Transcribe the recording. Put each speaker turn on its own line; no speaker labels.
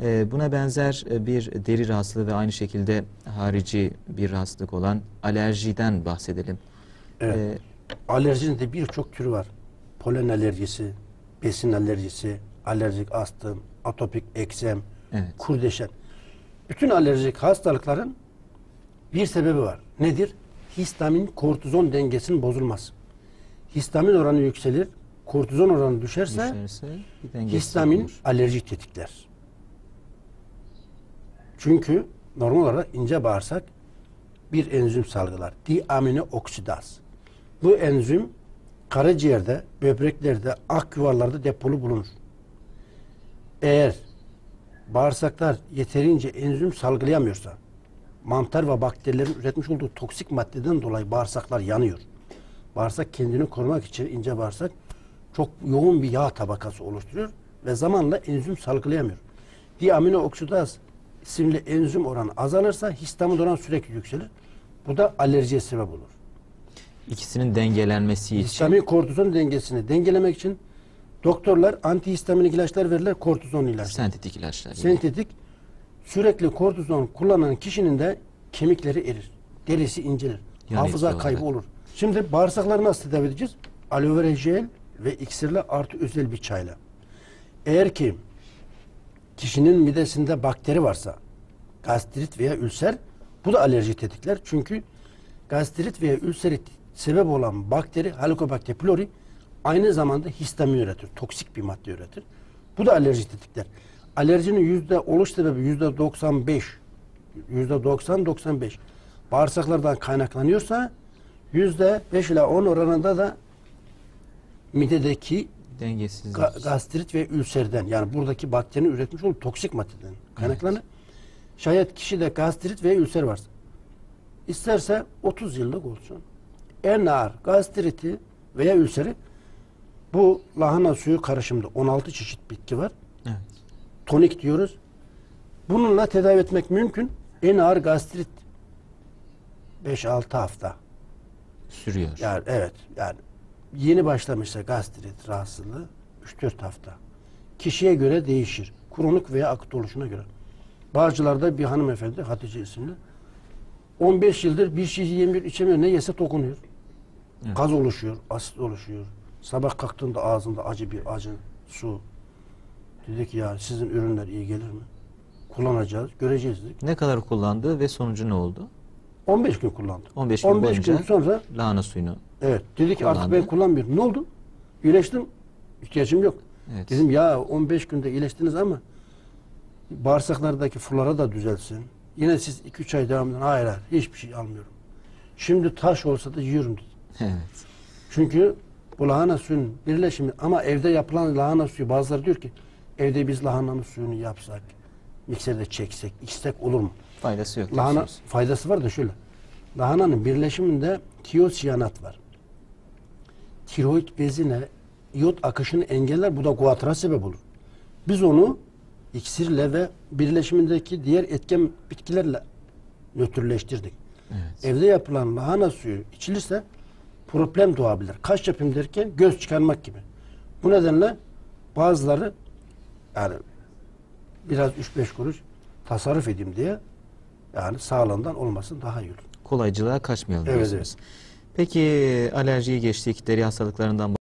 E, buna benzer e, bir deri rahatsızlığı ve aynı şekilde harici bir rahatsızlık olan alerjiden bahsedelim.
Evet.
E,
Alerjinin de birçok türü var. Polen alerjisi, besin alerjisi, alerjik astım, atopik eksem,
Evet.
kurdeşen. Bütün alerjik hastalıkların bir sebebi var. Nedir? Histamin kortizon dengesinin bozulması. Histamin oranı yükselir, kortizon oranı düşerse
düşerse
histamin
olur.
alerji tetikler. Çünkü normal olarak ince bağırsak bir enzim salgılar. Diaminooksidaz. Bu enzim karaciğerde, böbreklerde, ak yuvarlarda depolu bulunur. Eğer bağırsaklar yeterince enzim salgılayamıyorsa mantar ve bakterilerin üretmiş olduğu toksik maddeden dolayı bağırsaklar yanıyor. Bağırsak kendini korumak için ince bağırsak çok yoğun bir yağ tabakası oluşturuyor ve zamanla enzim salgılayamıyor. Diaminooksidaz isimli enzim oranı azalırsa histamin oranı sürekli yükselir. Bu da alerjiye sebep olur.
İkisinin dengelenmesi için
Histamin kortizon dengesini dengelemek için doktorlar antihistaminik ilaçlar verirler, kortizon ilaçları.
sentetik ilaçlar. gibi.
Sentetik sürekli kortizon kullanan kişinin de kemikleri erir. Derisi incelir.
Yan
hafıza kaybı
olarak.
olur. Şimdi bağırsakları nasıl tedavi edeceğiz? Aloe vera jel ve iksirle artı özel bir çayla. Eğer ki kişinin midesinde bakteri varsa gastrit veya ülser bu da alerji tetikler. Çünkü gastrit veya ülseri sebep olan bakteri Helicobacter pylori aynı zamanda histamin üretir. Toksik bir madde üretir. Bu da alerji tetikler. Alerjinin yüzde oluş sebebi yüzde 95 yüzde 90-95 bağırsaklardan kaynaklanıyorsa yüzde 5 ile 10 oranında da midedeki
dengesizlik.
Ga- gastrit ve ülserden yani buradaki bakterinin üretmiş olduğu toksik maddeden kaynaklanır. Şayet kişide gastrit ve ülser varsa isterse 30 yıllık olsun. En ağır gastriti veya ülseri bu lahana suyu karışımda 16 çeşit bitki var.
Evet.
Tonik diyoruz. Bununla tedavi etmek mümkün. En ağır gastrit 5-6 hafta.
Sürüyor.
Yani evet yani yeni başlamışsa gastrit rahatsızlığı 3-4 hafta. Kişiye göre değişir. Kronik veya akut oluşuna göre. Bağcılar'da bir hanımefendi Hatice isimli 15 yıldır bir şey yemiyor içemiyor ne yese dokunuyor.
Evet.
Gaz oluşuyor, asit oluşuyor. Sabah kalktığında ağzında acı bir acı su. Dedi ki ya sizin ürünler iyi gelir mi? Kullanacağız, göreceğiz dedik.
Ne kadar kullandı ve sonucu ne oldu?
15 gün kullandı.
15 gün
15
boyunca
gün sonra
lahana suyunu.
Evet. Dedi ki artık
Kullandı.
ben kullanmıyorum. Ne oldu? İyileştim. İhtiyacım yok.
Evet.
Dedim ya 15 günde iyileştiniz ama bağırsaklardaki flora da düzelsin. Yine siz 2-3 ay devam edin. Hayır hayır hiçbir şey almıyorum. Şimdi taş olsa da yiyorum dedi.
Evet.
Çünkü bu lahana suyunun birleşimi ama evde yapılan lahana suyu bazıları diyor ki evde biz lahananın suyunu yapsak mikserde çeksek içsek olur mu?
Faydası yok.
Lahana
diyorsunuz.
faydası var da şöyle. Lahananın birleşiminde tiyosiyanat var. Tiroid bezine iot akışını engeller. Bu da guatra sebep olur. Biz onu iksirle ve birleşimindeki diğer etken bitkilerle nötrleştirdik.
Evet.
Evde yapılan lahana suyu içilirse problem doğabilir. Kaş yapayım derken göz çıkarmak gibi. Bu nedenle bazıları yani biraz 3-5 kuruş tasarruf edeyim diye yani sağlığından olmasın daha iyi olur.
Kolaycılığa kaçmayalım
Evet,
diyorsunuz. Peki alerjiyi geçtik, deri hastalıklarından